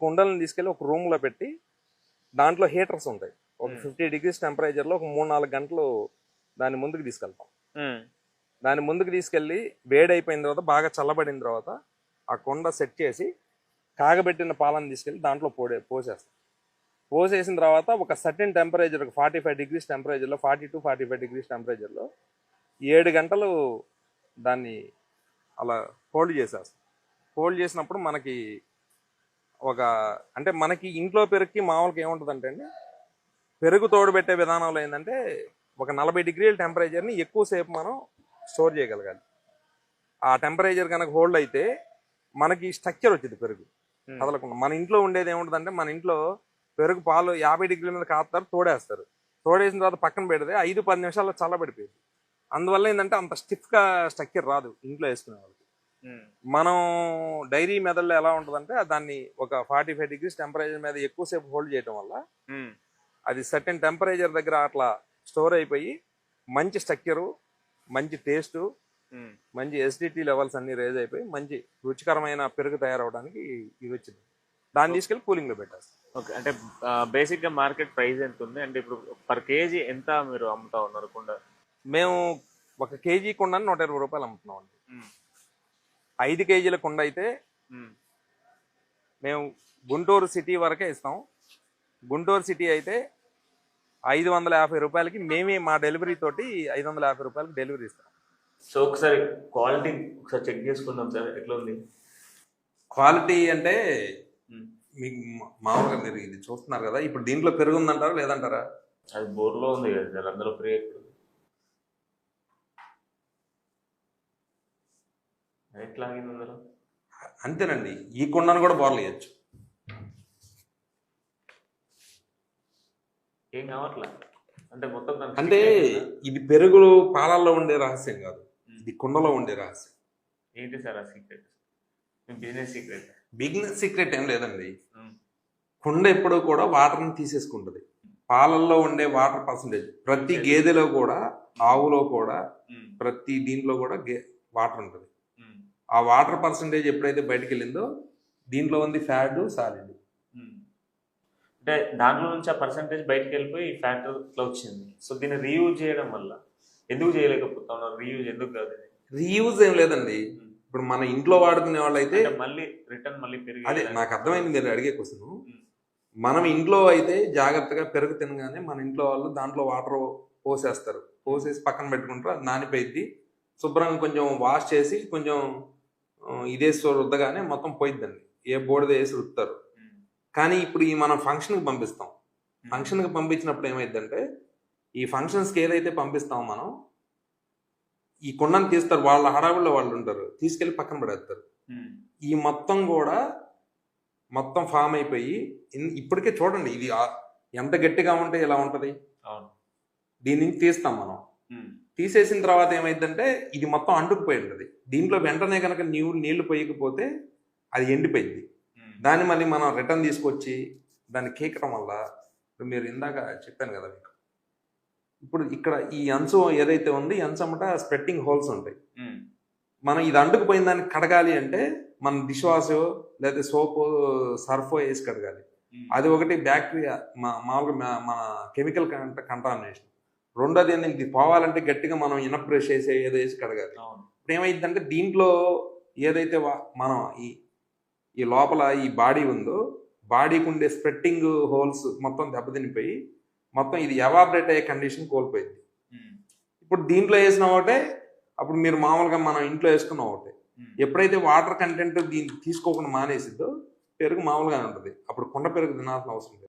కుండలను తీసుకెళ్ళి ఒక రూమ్లో పెట్టి దాంట్లో హీటర్స్ ఉంటాయి. ఒక. ఫిఫ్టీ డిగ్రీస్ టెంపరేచర్లో ఒక మూడు నాలుగు గంటలు దాన్ని ముందుకు తీసుకెళ్తాం. దాన్ని ముందుకు తీసుకెళ్ళి వేడి అయిపోయిన తర్వాత బాగా చల్లబడిన తర్వాత ఆ కుండ సెట్ చేసి కాగబెట్టిన పాలను తీసుకెళ్ళి దాంట్లో పోడే పోసేస్తాం. పోసేసిన తర్వాత ఒక certain temperature forty five degrees టెంపరేచర్లో forty two forty five degrees టెంపరేచర్లో ఏడు గంటలు దాన్ని అలా హోల్డ్ చేసేస్తాం. హోల్డ్ చేసినప్పుడు మనకి ఒక అంటే మనకి ఇంట్లో పెరుగుకి మామూలుగా ఏముంటుందంటే అండి పెరుగు తోడు పెట్టే విధానంలో ఏంటంటే ఒక నలభై డిగ్రీల టెంపరేచర్ని ఎక్కువసేపు మనం స్టోర్ చేయగలగాలి. ఆ టెంపరేచర్ కనుక హోల్డ్ అయితే మనకి స్ట్రక్చర్ వచ్చింది పెరుగు. కదలకుండా మన ఇంట్లో ఉండేది ఏముంటుందంటే మన ఇంట్లో పెరుగు పాలు యాభై డిగ్రీల మీద కాస్తారు తోడేస్తారు. తోడేసిన తర్వాత పక్కన పెడితే ఐదు పది నిమిషాల్లో చల్లబడిపోయింది. అందువల్ల ఏంటంటే అంత స్టిఫ్గా స్ట్రక్చర్ రాదు ఇంట్లో వేసుకునే వాళ్ళకి. ఉమ్, మనం డైరీ మెథడ్లో ఎలా ఉంటుందంటే దాన్ని ఒక ఫార్టీ ఫైవ్ డిగ్రీస్ టెంపరేచర్ మీద ఎక్కువసేపు హోల్డ్ చేయడం వల్ల అది సర్టెన్ టెంపరేచర్ దగ్గర అట్లా స్టోర్ అయిపోయి మంచి స్ట్రక్చరు మంచి టేస్టు. మంచి ఎసిడిటీ లెవెల్స్ అన్ని రేజ్ అయిపోయి మంచి రుచికరమైన పెరుగు తయారవడానికి ఇది వచ్చింది. దాన్ని తీసుకెళ్ళి కూలింగ్లో పెట్టేస్తాం. ఓకే. అంటే బేసిక్గా మార్కెట్ ప్రైస్ ఎంత ఉంది? అంటే ఇప్పుడు పర్ కేజీ ఎంత మీరు అమ్ముతా ఉన్నారు కుండ? మేము ఒక కేజీ కుండని నూట ఇరవై రూపాయలు అమ్ముతున్నాం అండి ఐదు కేజీల కుండ అయితే మేము గుంటూరు సిటీ వరకే ఇస్తాం. గుంటూరు సిటీ అయితే ఐదు వందల యాభై రూపాయలకి మేమే మా డెలివరీ తోటి ఐదు వందల యాభై రూపాయలకి డెలివరీ ఇస్తాం. సో ఒకసారి క్వాలిటీ ఒకసారి చెక్ చేసుకుందాం సార్ ఎట్లా ఉంది? క్వాలిటీ అంటే మీకు మా- మామూలుగా మీరు ఇది చూస్తున్నారు కదా ఇప్పుడు దీంట్లో పెరుగు ఉందంటారా లేదంటారా? అది బోర్లో ఉంది కదా సార్ అందులో ఎట్లా ఆగింది అందులో? అంతేనండి. ఈ కుండను కూడా బోర్లు వేయచ్చు. ఏం కావట్లా? అంటే మొత్తం అంటే? ఇది పెరుగులు పాలల్లో ఉండే రహస్యం కాదు. ఇది కుండలో ఉండే రహస్యం. ఏంటి సార్ ఆ secret business secret business secret ఏం లేదండి. కుండ ఎప్పుడూ కూడా వాటర్ని తీసేసుకుంటుంది. పాలల్లో ఉండే వాటర్ పర్సంటేజ్ ప్రతి గేదెలో కూడా ఆవులో కూడా ప్రతి దీంట్లో కూడా గే వాటర్ ఉంటుంది. ఆ వాటర్ పర్సంటేజ్ ఎప్పుడైతే బయటకు వెళ్ళిందో దీంట్లో ఉంది ఫ్యాట్ సాలిడ్ అంటే దాంట్లో నుంచి ఆ పర్సంటేజ్ బయటకు వెళ్ళిపోయి ఫ్యాట్ ఇట్లా వచ్చింది. సో దీన్ని రీయూజ్ చేయడం వల్ల ఎందుకు చేయలేకపోతా ఉన్నారు రీయూజ్ ఎందుకు కాదు? రీయూజ్ ఏం లేదండి. ఉమ్. ఇప్పుడు మన ఇంట్లో వాడుకునే వాళ్ళు అయితే మళ్ళీ రిటర్న్ మళ్ళీ పెరిగి అదే నాకు అర్థమైంది మీరు అడిగే క్వశ్చన్ ఉమ్. మనం ఇంట్లో అయితే జాగ్రత్తగా పెరుగు తినగానే మన ఇంట్లో వాళ్ళు దాంట్లో వాటర్ పోసేస్తారు. పోసేసి పక్కన పెట్టుకుంటారు నానిపోయిద్ది. శుభ్రంగా కొంచెం వాష్ చేసి కొంచెం ఇదేసి రుద్దగానే మొత్తం పోయిద్దండి. ఏ బోర్డు వేసి రుద్దుతారు. కానీ ఇప్పుడు ఈ మనం ఫంక్షన్కి పంపిస్తాం. ఫంక్షన్కి పంపించినప్పుడు ఏమైందంటే ఈ ఫంక్షన్స్కి ఏదైతే పంపిస్తామో మనం ఈ కుండను తీస్తారు. వాళ్ళ హడావుల్లో వాళ్ళు ఉంటారు. తీసుకెళ్ళి పక్కన పడేస్తారు. ఈ మొత్తం కూడా మొత్తం ఫామ్ అయిపోయి ఇప్పటికే చూడండి ఇది ఎంత గట్టిగా ఉంటే ఇలా ఉంటది? దీని నుంచి తీస్తాం మనం. తీసేసిన తర్వాత ఏమైందంటే ఇది మొత్తం అంటుకుపోయి ఉంటుంది దీంట్లో వెంటనే కనుక నీళ్ళు నీళ్ళు పోయకపోతే అది ఎండిపోయింది. దాన్ని మళ్ళీ మనం రిటర్న్ తీసుకొచ్చి దాన్ని కేకడం వల్ల మీరు ఇందాక చెప్పాను కదా మీకు ఇప్పుడు ఇక్కడ ఈ అంచు ఏదైతే ఉంది ఈ అంచు అమ్మట స్ప్రెట్టింగ్ హోల్స్ ఉంటాయి. మనం ఇది అంటుకుపోయిన దాన్ని కడగాలి అంటే మనం డిష్ వాష్ లేదా సోప్ సర్ఫ్ వేసి కడగాలి. అది ఒకటి బ్యాక్టీరియా మా మామూలుగా మన కెమికల్ కంటామినేషన్ రెండోది ఏంటంటే ఇది పోవాలంటే గట్టిగా మనం ఇనప్ బ్రష్ వేసి ఏదో వేసి కడగాలి. ఇప్పుడు ఏమైందంటే దీంట్లో ఏదైతే మనం ఈ ఈ లోపల ఈ బాడీ ఉందో బాడీకి ఉండే స్ప్రెట్టింగ్ హోల్స్ మొత్తం దెబ్బతినిపోయి మొత్తం ఇది ఎవాబరేట్ అయ్యే కండిషన్ కోల్పోయింది. ఇప్పుడు దీంట్లో వేసిన ఒకటే అప్పుడు మీరు మామూలుగా మనం ఇంట్లో వేసుకున్న ఒకటే. ఎప్పుడైతే వాటర్ కంటెంట్ దీన్ని తీసుకోకుండా మానేసిద్దో పెరుగు మామూలుగానే ఉంటుంది. అప్పుడు కుండ పెరుగు తినాల్సిన అవసరం లేదు.